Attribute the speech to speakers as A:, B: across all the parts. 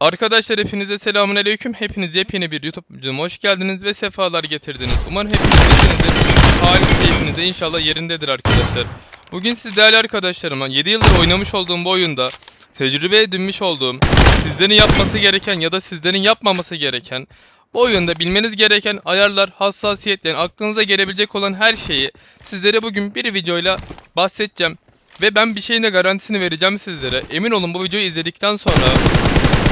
A: Arkadaşlar hepinize selamun aleyküm. Hepiniz yepyeni bir YouTube videoma hoş geldiniz ve sefalar getirdiniz. Umarım hepiniz iyisinizdir. Haliniz keyfiniz de inşallah yerindedir arkadaşlar. Bugün siz değerli arkadaşlarıma 7 yıldır oynamış olduğum bu oyunda tecrübe edinmiş olduğum, sizlerin yapması gereken ya da sizlerin yapmaması gereken bu oyunda bilmeniz gereken ayarlar, hassasiyetler, aklınıza gelebilecek olan her şeyi sizlere bugün bir videoyla bahsedeceğim. Ve ben bir şeyin de garantisini vereceğim sizlere. Emin olun bu videoyu izledikten sonra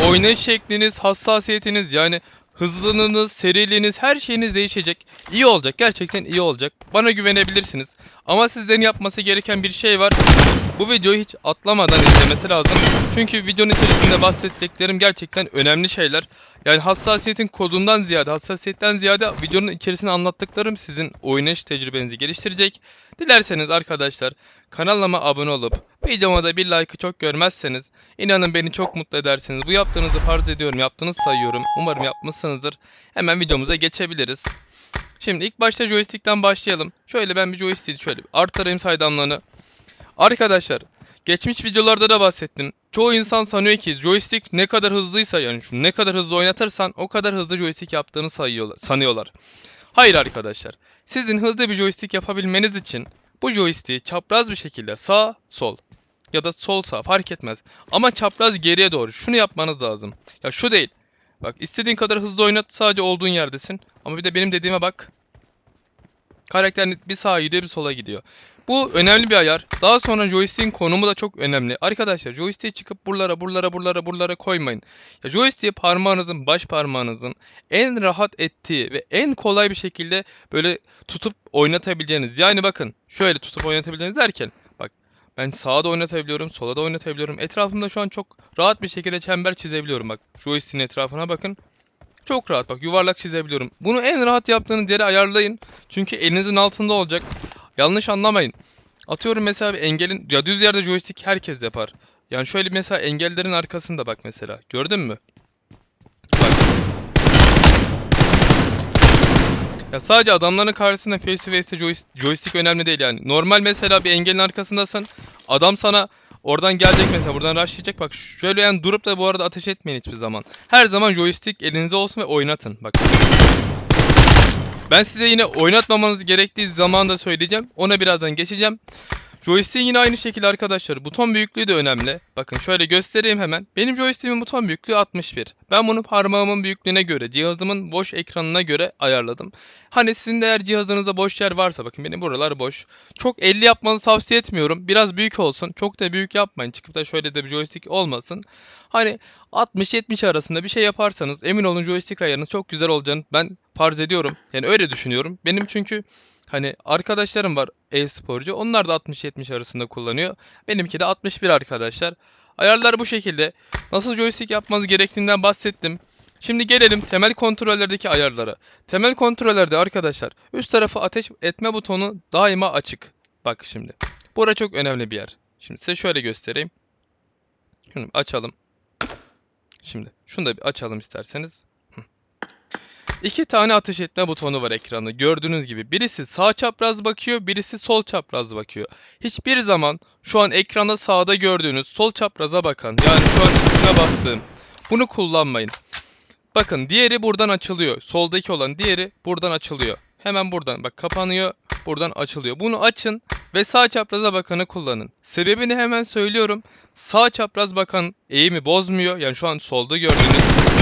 A: oynayış şekliniz, hassasiyetiniz yani hızlılığınız, seriliğiniz her şeyiniz değişecek. İyi olacak. Gerçekten iyi olacak. Bana güvenebilirsiniz. Ama sizlerin yapması gereken bir şey var. Bu videoyu hiç atlamadan izlemesi lazım. Çünkü videonun içerisinde bahsedeceklerim gerçekten önemli şeyler. Yani hassasiyetin kodundan ziyade, hassasiyetten ziyade videonun içerisinde anlattıklarım sizin oynayış tecrübenizi geliştirecek. Dilerseniz arkadaşlar kanalıma abone olup videoma da bir like'ı çok görmezseniz inanın beni çok mutlu edersiniz. Bu yaptığınızı farz ediyorum, yaptığınızı sayıyorum. Umarım yapmışsınızdır. Hemen videomuza geçebiliriz. Şimdi ilk başta joystick'ten başlayalım. Şöyle ben bir joystick'i şöyle bir arttırayım saydamlığını. Arkadaşlar geçmiş videolarda da bahsettim. Çoğu insan sanıyor ki joystick ne kadar hızlıysa yani şu ne kadar hızlı oynatırsan o kadar hızlı joystick yaptığını sayıyorlar, sanıyorlar. Hayır arkadaşlar. Sizin hızlı bir joystick yapabilmeniz için bu joystick'i çapraz bir şekilde sağ sol ya da sol sağ fark etmez. Ama çapraz geriye doğru şunu yapmanız lazım. Ya şu değil. Bak istediğin kadar hızlı oynat sadece olduğun yerdesin. Ama bir de benim dediğime bak. Karakter bir sağa gidiyor bir sola gidiyor. Bu önemli bir ayar. Daha sonra joystick'in konumu da çok önemli. Arkadaşlar joystick'i çıkıp buralara buralara buralara buralara koymayın. Ya joystick'i parmağınızın baş parmağınızın en rahat ettiği ve en kolay bir şekilde böyle tutup oynatabileceğiniz. Yani bakın şöyle tutup oynatabileceğiniz derken bak ben sağa da oynatabiliyorum, sola da oynatabiliyorum. Etrafımda şu an çok rahat bir şekilde çember çizebiliyorum bak. Joystick'in etrafına bakın. Çok rahat bak yuvarlak çizebiliyorum. Bunu en rahat yaptığınız yere ayarlayın. Çünkü elinizin altında olacak. Yanlış anlamayın. Atıyorum mesela bir engelin ya düz yerde joystick herkes yapar. Yani şöyle mesela engellerin arkasında bak mesela. Gördün mü? Bak. Ya sadece adamların karşısında face to face joystick, önemli değil yani. Normal mesela bir engelin arkasındasın. Adam sana oradan gelecek mesela buradan rushlayacak. Bak şöyle yani durup da bu arada ateş etmeyin hiçbir zaman. Her zaman joystick elinizde olsun ve oynatın. Bak. Ben size yine oynatmamanız gerektiği zaman da söyleyeceğim. Ona birazdan geçeceğim. Joystick'in yine aynı şekilde arkadaşlar. Buton büyüklüğü de önemli. Bakın şöyle göstereyim hemen. Benim joystick'imin buton büyüklüğü 61. Ben bunu parmağımın büyüklüğüne göre, cihazımın boş ekranına göre ayarladım. Hani sizin de eğer cihazınızda boş yer varsa bakın benim buralar boş. Çok 50 yapmanızı tavsiye etmiyorum. Biraz büyük olsun. Çok da büyük yapmayın. Çıkıp da şöyle de bir joystick olmasın. Hani 60-70 arasında bir şey yaparsanız emin olun joystick ayarınız çok güzel olacağını ben farz ediyorum. Yani öyle düşünüyorum. Benim çünkü Hani arkadaşlarım var e-sporcu. Onlar da 60-70 arasında kullanıyor. Benimki de 61 arkadaşlar. Ayarlar bu şekilde. Nasıl joystick yapmanız gerektiğinden bahsettim. Şimdi gelelim temel kontrollerdeki ayarlara. Temel kontrollerde arkadaşlar üst tarafı ateş etme butonu daima açık. Bak şimdi. Bura çok önemli bir yer. Şimdi size şöyle göstereyim. Şunu açalım. Şimdi şunu da bir açalım isterseniz. İki tane ateş etme butonu var ekranda. Gördüğünüz gibi birisi sağ çapraz bakıyor, birisi sol çapraz bakıyor. Hiçbir zaman şu an ekranda sağda gördüğünüz sol çapraza bakan yani şu an üstüne bastığım bunu kullanmayın. Bakın diğeri buradan açılıyor. Soldaki olan diğeri buradan açılıyor. Hemen buradan bak kapanıyor, buradan açılıyor. Bunu açın ve sağ çapraza bakanı kullanın. Sebebini hemen söylüyorum. Sağ çapraz bakan eğimi bozmuyor. Yani şu an solda gördüğünüz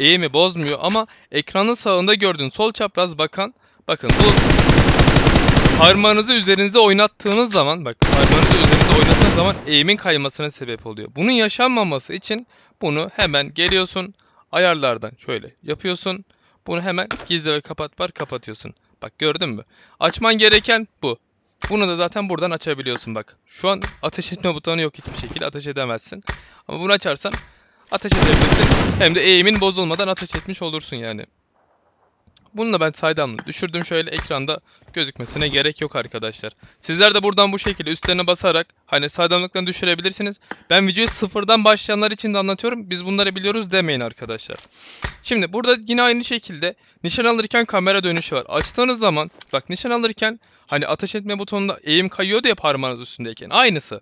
A: eğimi bozmuyor ama ekranın sağında gördüğün sol çapraz bakan bakın bu parmağınızı üzerinize oynattığınız zaman bak parmağınızı üzerinize oynattığınız zaman eğimin kaymasına sebep oluyor. Bunun yaşanmaması için bunu hemen geliyorsun ayarlardan şöyle yapıyorsun. Bunu hemen gizle ve kapat var kapatıyorsun. Bak gördün mü? Açman gereken bu. Bunu da zaten buradan açabiliyorsun bak. Şu an ateş etme butonu yok hiçbir şekilde ateş edemezsin. Ama bunu açarsan ateş edebilirsin. Hem de eğimin bozulmadan ateş etmiş olursun yani. Bunu da ben saydamlı düşürdüm şöyle ekranda gözükmesine gerek yok arkadaşlar. Sizler de buradan bu şekilde üstlerine basarak hani saydamlıktan düşürebilirsiniz. Ben videoyu sıfırdan başlayanlar için de anlatıyorum. Biz bunları biliyoruz demeyin arkadaşlar. Şimdi burada yine aynı şekilde nişan alırken kamera dönüşü var. Açtığınız zaman bak nişan alırken hani ateş etme butonunda eğim kayıyordu ya parmağınız üstündeyken. Aynısı.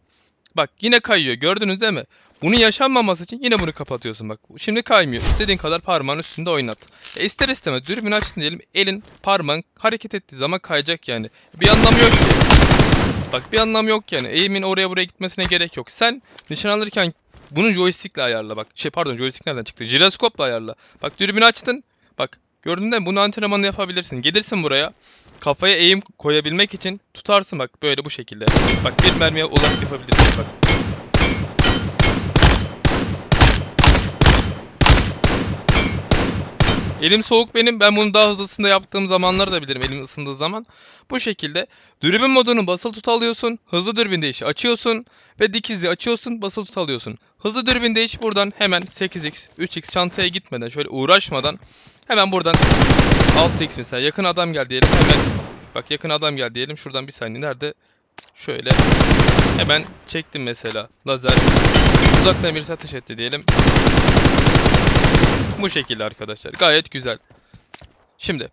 A: Bak yine kayıyor gördünüz değil mi? Bunun yaşanmaması için yine bunu kapatıyorsun bak. Şimdi kaymıyor. İstediğin kadar parmağın üstünde oynat. E ister istemez dürbün açtın diyelim elin parmağın hareket ettiği zaman kayacak yani. Bir anlamı yok ki. Bak bir anlamı yok yani. Eğimin oraya buraya gitmesine gerek yok. Sen nişan alırken bunu joystickle ayarla bak. Şey pardon joystick nereden çıktı? Jiroskopla ayarla. Bak dürbünü açtın. Bak gördün değil mi? Bunu antrenmanını yapabilirsin. Gelirsin buraya. Kafaya eğim koyabilmek için tutarsın bak böyle bu şekilde. Bak bir mermiye olarak yapabilirsin bak. Elim soğuk benim. Ben bunu daha hızlısında yaptığım zamanları da bilirim elim ısındığı zaman. Bu şekilde dürbün modunu basılı tut alıyorsun. Hızlı dürbün değişi açıyorsun. Ve dikizli açıyorsun basılı tut alıyorsun. Hızlı dürbün değiş buradan hemen 8x, 3x çantaya gitmeden şöyle uğraşmadan hemen buradan 6x mesela yakın adam gel diyelim hemen bak yakın adam gel diyelim şuradan bir saniye nerede şöyle hemen çektim mesela lazer uzaktan birisi ateş etti diyelim bu şekilde arkadaşlar. Gayet güzel. Şimdi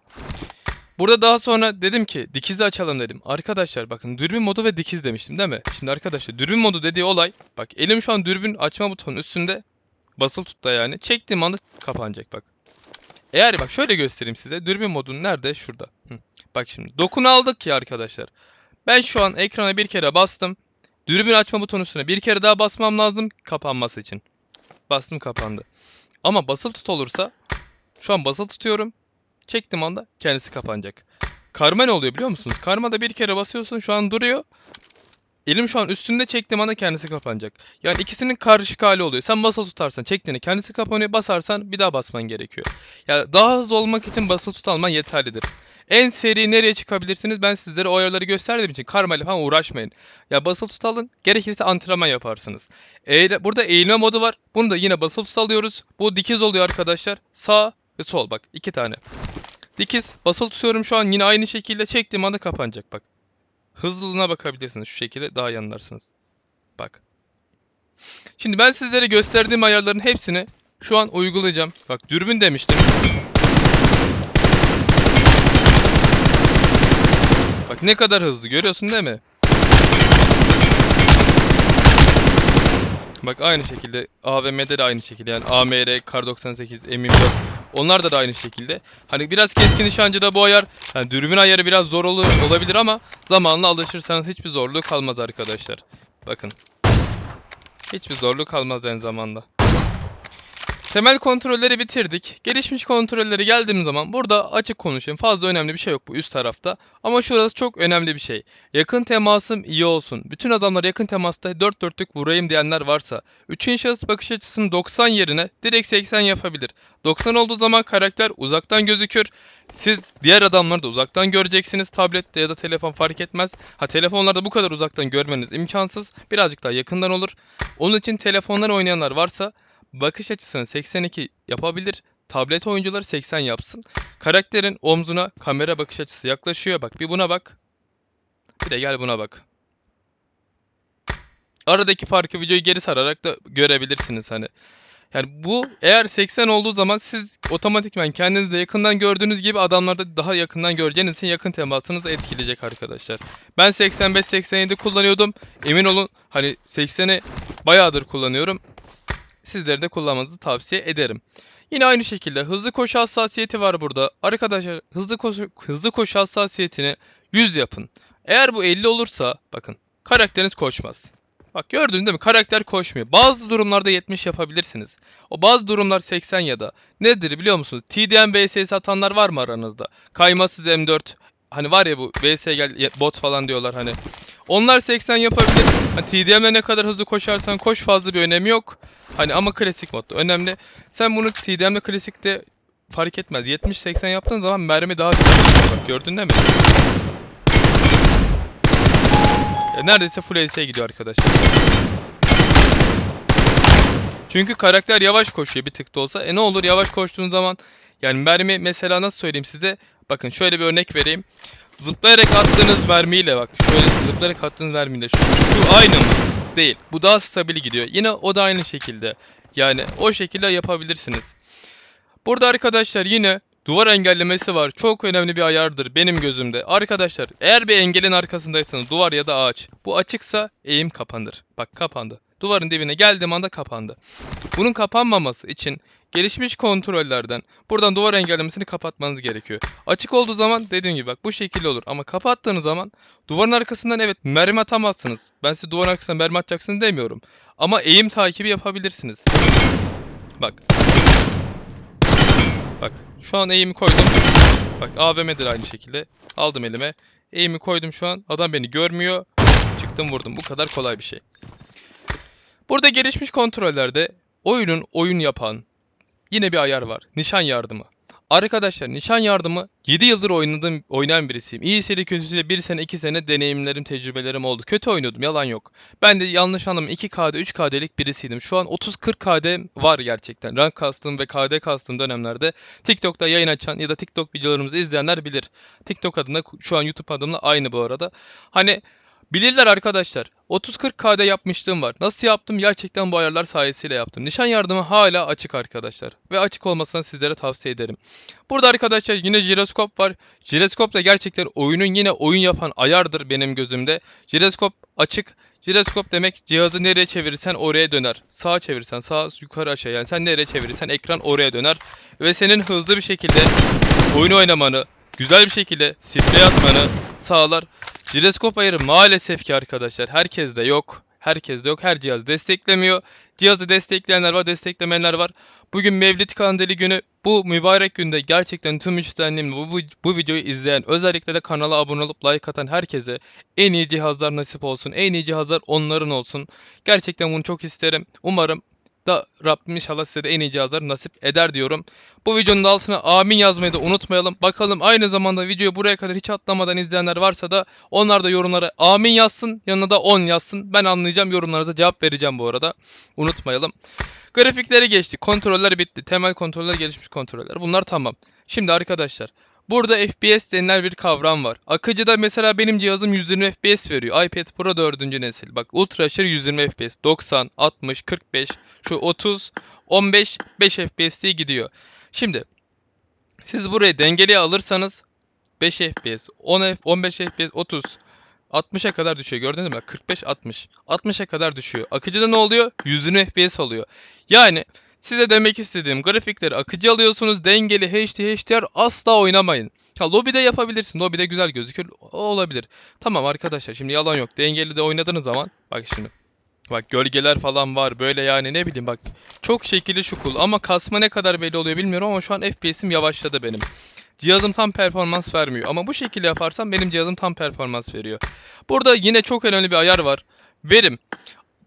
A: burada daha sonra dedim ki dikizi açalım dedim. Arkadaşlar bakın dürbün modu ve dikiz demiştim değil mi? Şimdi arkadaşlar dürbün modu dediği olay bak elim şu an dürbün açma butonun üstünde basılı tut da yani. Çektiğim anda kapanacak bak. Eğer bak şöyle göstereyim size. Dürbün modun nerede? Şurada. Hı. Bak şimdi dokunu aldık ya arkadaşlar. Ben şu an ekrana bir kere bastım. Dürbün açma butonu üstüne bir kere daha basmam lazım kapanması için. Bastım kapandı. Ama basılı tut olursa şu an basılı tutuyorum. Çektiğim anda kendisi kapanacak. Karma ne oluyor biliyor musunuz? Karmada bir kere basıyorsun şu an duruyor. Elim şu an üstünde çektiğim anda kendisi kapanacak. Yani ikisinin karışık hali oluyor. Sen basılı tutarsan çektiğini kendisi kapanıyor. Basarsan bir daha basman gerekiyor. Ya daha hızlı olmak için basılı tut alman yeterlidir. En seri nereye çıkabilirsiniz? Ben sizlere o ayarları gösterdiğim için karmayla falan uğraşmayın. Ya basılı tut alın. Gerekirse antrenman yaparsınız. Eğil- burada eğilme modu var. Bunu da yine basılı tut alıyoruz. Bu dikiz oluyor arkadaşlar. Sağ ve sol bak. iki tane. Dikiz. Basılı tutuyorum şu an. Yine aynı şekilde çektiğim anda kapanacak bak. Hızlılığına bakabilirsiniz. Şu şekilde daha iyi anlarsınız. Bak. Şimdi ben sizlere gösterdiğim ayarların hepsini şu an uygulayacağım. Bak dürbün demiştim. Bak ne kadar hızlı görüyorsun değil mi? Bak aynı şekilde AVM'de de aynı şekilde yani AMR, Kar 98, M24 onlar da da aynı şekilde. Hani biraz keskin nişancıda bu ayar yani dürbün ayarı biraz zor olu- olabilir ama zamanla alışırsanız hiçbir zorluğu kalmaz arkadaşlar. Bakın. Hiçbir zorluk kalmaz aynı zamanda. Temel kontrolleri bitirdik. Gelişmiş kontrolleri geldiğim zaman burada açık konuşayım. Fazla önemli bir şey yok bu üst tarafta. Ama şurası çok önemli bir şey. Yakın temasım iyi olsun. Bütün adamlar yakın temasta dört dörtlük vurayım diyenler varsa 3. şahıs bakış açısını 90 yerine direkt 80 yapabilir. 90 olduğu zaman karakter uzaktan gözükür. Siz diğer adamları da uzaktan göreceksiniz. Tablette ya da telefon fark etmez. Ha telefonlarda bu kadar uzaktan görmeniz imkansız. Birazcık daha yakından olur. Onun için telefonlar oynayanlar varsa bakış açısını 82 yapabilir. Tablet oyuncuları 80 yapsın. Karakterin omzuna kamera bakış açısı yaklaşıyor. Bak bir buna bak. Bir de gel buna bak. Aradaki farkı videoyu geri sararak da görebilirsiniz hani. Yani bu eğer 80 olduğu zaman siz otomatikman kendinizi de yakından gördüğünüz gibi adamlarda daha yakından göreceğiniz için yakın temasınızı etkileyecek arkadaşlar. Ben 85-87 kullanıyordum. Emin olun hani 80'i bayağıdır kullanıyorum. Sizlere de kullanmanızı tavsiye ederim. Yine aynı şekilde hızlı koşu hassasiyeti var burada. Arkadaşlar hızlı koşu, hızlı koşu hassasiyetini 100 yapın. Eğer bu 50 olursa bakın karakteriniz koşmaz. Bak gördünüz değil mi? Karakter koşmuyor. Bazı durumlarda 70 yapabilirsiniz. O bazı durumlar 80 ya da. Nedir biliyor musunuz? TDM BS satanlar var mı aranızda? Kaymasız M4. Hani var ya bu BS gel bot falan diyorlar hani. Onlar 80 yapabilir. Hani TDM'le ne kadar hızlı koşarsan koş fazla bir önemi yok. Hani ama klasik modda önemli. Sen bunu TDM'le klasikte fark etmez. 70-80 yaptığın zaman mermi daha güzel. Bak gördün değil mi? Ya neredeyse full AC'ye gidiyor arkadaşlar. Çünkü karakter yavaş koşuyor bir tık da olsa. E ne olur yavaş koştuğun zaman yani mermi mesela nasıl söyleyeyim size? Bakın şöyle bir örnek vereyim. Zıplayarak attığınız mermiyle bak. Şöyle zıplayarak attığınız mermiyle şu, şu aynı mı? Değil. Bu daha stabil gidiyor. Yine o da aynı şekilde. Yani o şekilde yapabilirsiniz. Burada arkadaşlar yine Duvar engellemesi var. Çok önemli bir ayardır benim gözümde. Arkadaşlar eğer bir engelin arkasındaysanız duvar ya da ağaç. Bu açıksa eğim kapanır. Bak kapandı. Duvarın dibine geldiğim anda kapandı. Bunun kapanmaması için gelişmiş kontrollerden buradan duvar engellemesini kapatmanız gerekiyor. Açık olduğu zaman dediğim gibi bak bu şekilde olur. Ama kapattığınız zaman duvarın arkasından evet mermi atamazsınız. Ben size duvarın arkasından mermi atacaksınız demiyorum. Ama eğim takibi yapabilirsiniz. Bak. Bak şu an eğimi koydum. Bak AVM'dir aynı şekilde. Aldım elime. Eğimi koydum şu an. Adam beni görmüyor. Çıktım vurdum. Bu kadar kolay bir şey. Burada gelişmiş kontrollerde oyunun oyun yapan yine bir ayar var. Nişan yardımı. Arkadaşlar nişan yardımı 7 yıldır oynadığım oynayan birisiyim. İyisiyle kötüsüyle 1 sene 2 sene deneyimlerim tecrübelerim oldu. Kötü oynuyordum yalan yok. Ben de yanlış anlama 2KD 3KD'lik birisiydim. Şu an 30-40 KD var gerçekten. Rank kastığım ve KD kastığım dönemlerde TikTok'ta yayın açan ya da TikTok videolarımızı izleyenler bilir. TikTok adına şu an YouTube adımla aynı bu arada. Hani Bilirler arkadaşlar. 30-40 KD yapmışlığım var. Nasıl yaptım? Gerçekten bu ayarlar sayesinde yaptım. Nişan yardımı hala açık arkadaşlar. Ve açık olmasını sizlere tavsiye ederim. Burada arkadaşlar yine jiroskop var. Jiroskop da gerçekten oyunun yine oyun yapan ayardır benim gözümde. Jiroskop açık. Jiroskop demek cihazı nereye çevirirsen oraya döner. Sağa çevirirsen sağa yukarı aşağı yani sen nereye çevirirsen ekran oraya döner. Ve senin hızlı bir şekilde oyun oynamanı, güzel bir şekilde sprey atmanı sağlar. Jiroskop ayarı maalesef ki arkadaşlar herkeste yok. Herkeste yok. Her cihaz desteklemiyor. Cihazı destekleyenler var, desteklemeyenler var. Bugün Mevlid Kandili günü bu mübarek günde gerçekten tüm içtenliğimle bu, bu, bu videoyu izleyen özellikle de kanala abone olup like atan herkese en iyi cihazlar nasip olsun. En iyi cihazlar onların olsun. Gerçekten bunu çok isterim. Umarım da Rabbim inşallah size de en iyi cihazlar nasip eder diyorum. Bu videonun altına amin yazmayı da unutmayalım. Bakalım aynı zamanda videoyu buraya kadar hiç atlamadan izleyenler varsa da onlar da yorumlara amin yazsın. Yanına da 10 yazsın. Ben anlayacağım yorumlarınıza cevap vereceğim bu arada. Unutmayalım. Grafikleri geçtik. Kontroller bitti. Temel kontroller gelişmiş kontroller. Bunlar tamam. Şimdi arkadaşlar Burada FPS denilen bir kavram var. Akıcıda mesela benim cihazım 120 FPS veriyor. iPad Pro 4. nesil. Bak Ultra aşırı 120 FPS. 90, 60, 45, şu 30, 15, 5 FPS diye gidiyor. Şimdi siz burayı dengeliye alırsanız 5 FPS, 10 F, 15 FPS, 30, 60'a kadar düşüyor. Gördünüz mü? 45, 60. 60'a kadar düşüyor. Akıcıda ne oluyor? 120 FPS oluyor. Yani Size demek istediğim grafikleri akıcı alıyorsunuz. Dengeli HD, HDR asla oynamayın. Ha lobide yapabilirsin. Lobide güzel gözükür. O olabilir. Tamam arkadaşlar şimdi yalan yok. Dengeli de oynadığınız zaman bak şimdi. Bak gölgeler falan var. Böyle yani ne bileyim bak. Çok şekilli şu kul. Ama kasma ne kadar belli oluyor bilmiyorum ama şu an FPS'im yavaşladı benim. Cihazım tam performans vermiyor. Ama bu şekilde yaparsam benim cihazım tam performans veriyor. Burada yine çok önemli bir ayar var. Verim.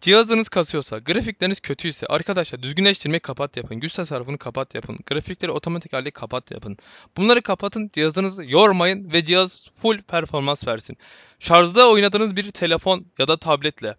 A: Cihazınız kasıyorsa, grafikleriniz kötüyse arkadaşlar düzgünleştirmeyi kapat yapın. Güç tasarrufunu kapat yapın. Grafikleri otomatik halde kapat yapın. Bunları kapatın. Cihazınızı yormayın ve cihaz full performans versin. Şarjda oynadığınız bir telefon ya da tabletle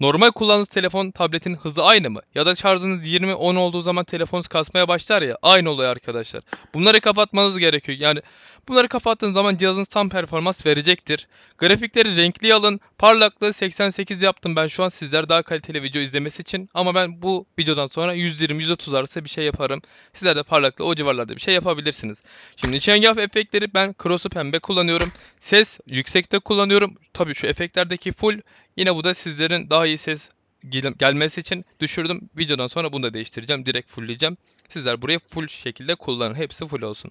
A: Normal kullandığınız telefon tabletin hızı aynı mı? Ya da şarjınız 20-10 olduğu zaman telefonunuz kasmaya başlar ya aynı oluyor arkadaşlar. Bunları kapatmanız gerekiyor. Yani bunları kapattığınız zaman cihazınız tam performans verecektir. Grafikleri renkli alın. Parlaklığı 88 yaptım ben şu an sizler daha kaliteli video izlemesi için. Ama ben bu videodan sonra 120-130 arası bir şey yaparım. Sizler de parlaklığı o civarlarda bir şey yapabilirsiniz. Şimdi Changaf efektleri ben cross'u pembe kullanıyorum. Ses yüksekte kullanıyorum. Tabii şu efektlerdeki full Yine bu da sizlerin daha iyi ses gel- gelmesi için düşürdüm. Videodan sonra bunu da değiştireceğim. Direkt fullleyeceğim. Sizler burayı full şekilde kullanın. Hepsi full olsun.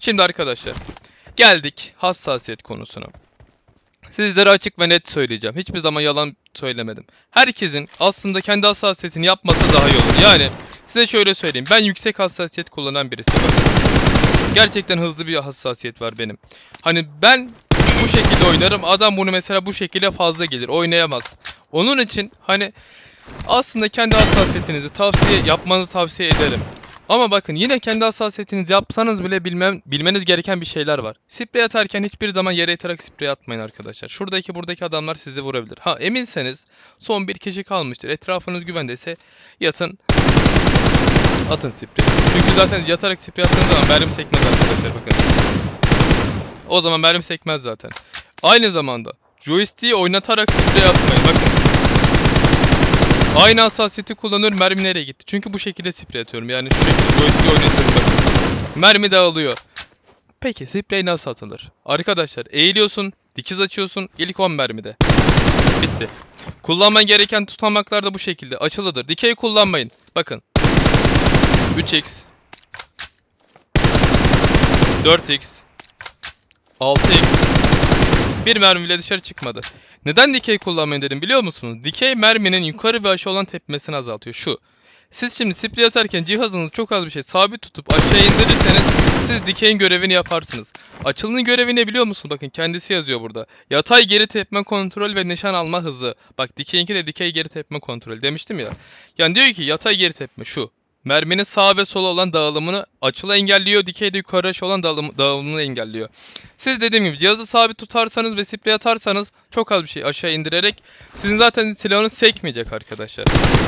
A: Şimdi arkadaşlar geldik hassasiyet konusuna. Sizlere açık ve net söyleyeceğim. Hiçbir zaman yalan söylemedim. Herkesin aslında kendi hassasiyetini yapması daha iyi olur. Yani size şöyle söyleyeyim. Ben yüksek hassasiyet kullanan birisiyim. Gerçekten hızlı bir hassasiyet var benim. Hani ben bu şekilde oynarım. Adam bunu mesela bu şekilde fazla gelir. Oynayamaz. Onun için hani aslında kendi hassasiyetinizi tavsiye yapmanızı tavsiye ederim. Ama bakın yine kendi hassasiyetinizi yapsanız bile bilmem, bilmeniz gereken bir şeyler var. Sprey atarken hiçbir zaman yere yatarak sprey atmayın arkadaşlar. Şuradaki buradaki adamlar sizi vurabilir. Ha eminseniz son bir kişi kalmıştır. Etrafınız güvendeyse yatın. Atın sprey. Çünkü zaten yatarak sprey attığınız zaman mermi sekmez arkadaşlar bakın. O zaman mermi sekmez zaten. Aynı zamanda joystick'i oynatarak sprey atmayın. Bakın. Aynı hassasiyeti kullanıyorum mermi nereye gitti? Çünkü bu şekilde sprey atıyorum. Yani şekilde joystick oynatıyorum. Mermi dağılıyor. Peki sprey nasıl atılır? Arkadaşlar eğiliyorsun, dikiz açıyorsun ilk 10 mermide. Bitti. Kullanman gereken tutamaklar da bu şekilde açılıdır. Dikey kullanmayın. Bakın. 3x 4x 6x bir mermi bile dışarı çıkmadı. Neden dikey kullanmayın dedim biliyor musunuz? Dikey merminin yukarı ve aşağı olan tepmesini azaltıyor. Şu. Siz şimdi sprey atarken cihazınızı çok az bir şey sabit tutup aşağı indirirseniz siz dikeyin görevini yaparsınız. Açılının görevi ne biliyor musun? Bakın kendisi yazıyor burada. Yatay geri tepme kontrol ve nişan alma hızı. Bak dikeyinki de dikey geri tepme kontrol demiştim ya. Yani diyor ki yatay geri tepme şu. Merminin sağ ve sola olan dağılımını açılı engelliyor. Dikeyde yukarı aşağı olan dağılım, dağılımını engelliyor. Siz dediğim gibi cihazı sabit tutarsanız ve sprey atarsanız çok az bir şey aşağı indirerek sizin zaten silahınız sekmeyecek arkadaşlar.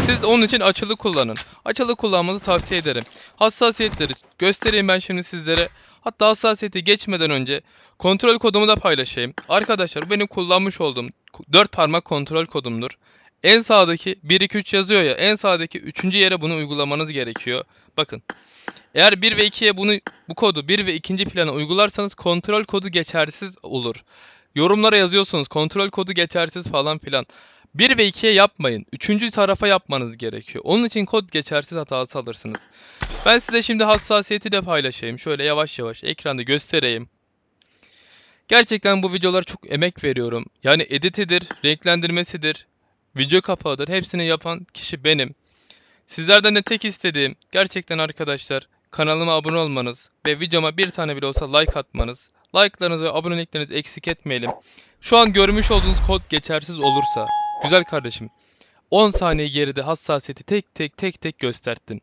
A: Siz onun için açılı kullanın. Açılı kullanmanızı tavsiye ederim. Hassasiyetleri göstereyim ben şimdi sizlere. Hatta hassasiyeti geçmeden önce kontrol kodumu da paylaşayım. Arkadaşlar benim kullanmış olduğum 4 parmak kontrol kodumdur. En sağdaki 1 2 3 yazıyor ya en sağdaki 3. yere bunu uygulamanız gerekiyor. Bakın. Eğer 1 ve 2'ye bunu bu kodu 1 ve 2. plana uygularsanız kontrol kodu geçersiz olur. Yorumlara yazıyorsunuz kontrol kodu geçersiz falan filan. 1 ve 2'ye yapmayın. 3. tarafa yapmanız gerekiyor. Onun için kod geçersiz hatası alırsınız. Ben size şimdi hassasiyeti de paylaşayım. Şöyle yavaş yavaş ekranda göstereyim. Gerçekten bu videolara çok emek veriyorum. Yani editidir, renklendirmesidir, video kapağıdır. Hepsini yapan kişi benim. Sizlerden de tek istediğim gerçekten arkadaşlar kanalıma abone olmanız ve videoma bir tane bile olsa like atmanız. Like'larınızı ve aboneliklerinizi eksik etmeyelim. Şu an görmüş olduğunuz kod geçersiz olursa güzel kardeşim 10 saniye geride hassasiyeti tek tek tek tek gösterdin.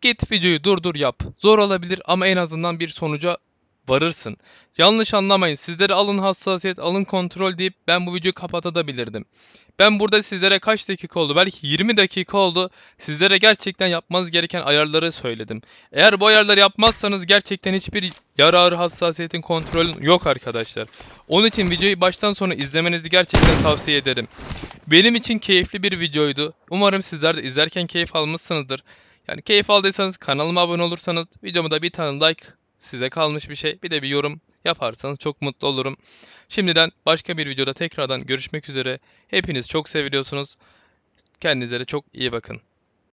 A: Git videoyu durdur yap. Zor olabilir ama en azından bir sonuca varırsın. Yanlış anlamayın. Sizlere alın hassasiyet, alın kontrol deyip ben bu videoyu kapatabilirdim. Ben burada sizlere kaç dakika oldu? Belki 20 dakika oldu. Sizlere gerçekten yapmanız gereken ayarları söyledim. Eğer bu ayarları yapmazsanız gerçekten hiçbir yararı hassasiyetin kontrolün yok arkadaşlar. Onun için videoyu baştan sona izlemenizi gerçekten tavsiye ederim. Benim için keyifli bir videoydu. Umarım sizler de izlerken keyif almışsınızdır. Yani keyif aldıysanız kanalıma abone olursanız videomu da bir tane like size kalmış bir şey. Bir de bir yorum yaparsanız çok mutlu olurum. Şimdiden başka bir videoda tekrardan görüşmek üzere. Hepiniz çok seviliyorsunuz. Kendinize de çok iyi bakın.